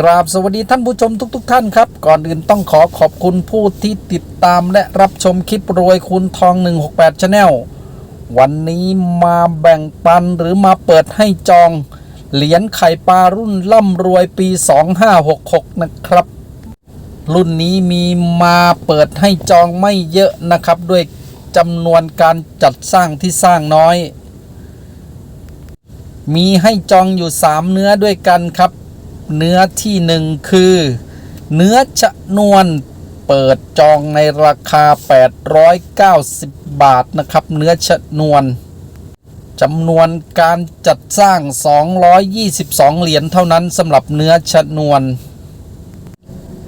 กราบสวัสดีท่านผู้ชมทุก ๆ ท่านครับ ก่อนอื่นต้องขอขอบคุณผู้ที่ติดตามและรับชมคลิปรวยคุณทอง 168 Channel วันนี้มาแบ่งปันหรือมาเปิดให้จอง เหรียญไข่ปลารุ่นล่ำรวยปี 2566 นะครับ รุ่นนี้มีมาเปิดให้จองไม่เยอะนะครับ ด้วยจำนวนการจัดสร้างที่สร้างน้อย มีให้จองอยู่ 3 เนื้อด้วยกันครับ เนื้อที่หนึ่งคือ เนื้อชะนวนเปิดจองในราคา 890 บาทนะครับ เนื้อชะนวนจำนวนการจัดสร้าง 222 เหรียญเท่านั้นสำหรับเนื้อชะนวน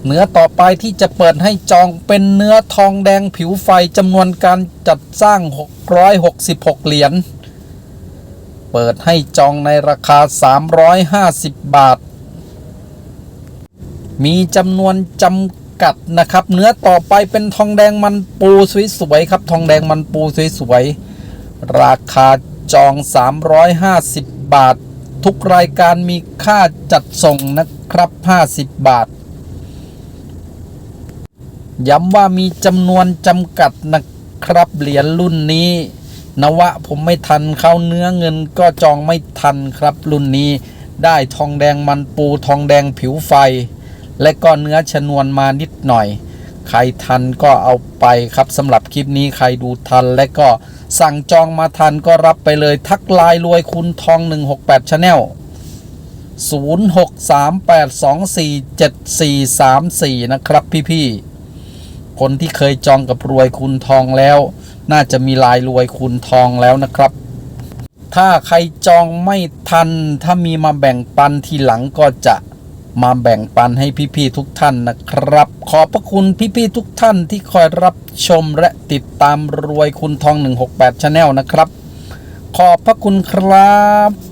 เนื้อต่อไปที่จะเปิดให้จองเป็นเนื้อทองแดงผิวไฟจำนวนการจัดสร้าง 666 เหรียญ เปิดให้จองในราคา 350 บาท มีจำนวนจำกัดนะครับ เนื้อต่อไปเป็นทองแดงมันปูสวยๆครับ ทองแดงมันปูสวยๆราคาจอง 350 บาท ทุกรายการมีค่าจัดส่งนะครับ 50 บาท ย้ำว่ามีจำนวนจำกัดนะครับเหรียญรุ่นนี้นวะผมไม่ทันเข้าเนื้อเงินก็จองไม่ทันครับรุ่นนี้ได้ทองแดงมันปูทองแดงผิวไฟ และก็เนื้อชนวนมานิดหน่อย ใครทันก็เอาไปครับสำหรับคลิปนี้ใครดูทันและก็สั่งจองมาทันก็รับไปเลยทักไลน์รวยคุณทอง 168 Channel 0638247434 นะครับพี่ๆ คนที่เคยจองกับรวยคุณทองแล้ว น่าจะมีลายรวยคุณทองแล้วนะครับ ถ้าใครจองไม่ทัน ถ้ามีมาแบ่งปันทีหลังก็จะ มาแบ่งปันให้พี่ๆทุกท่านนะครับ ขอบพระคุณพี่ๆทุกท่านที่คอยรับชมและติดตามรวยคุณทอง 168 Channel นะครับ ขอบพระคุณครับ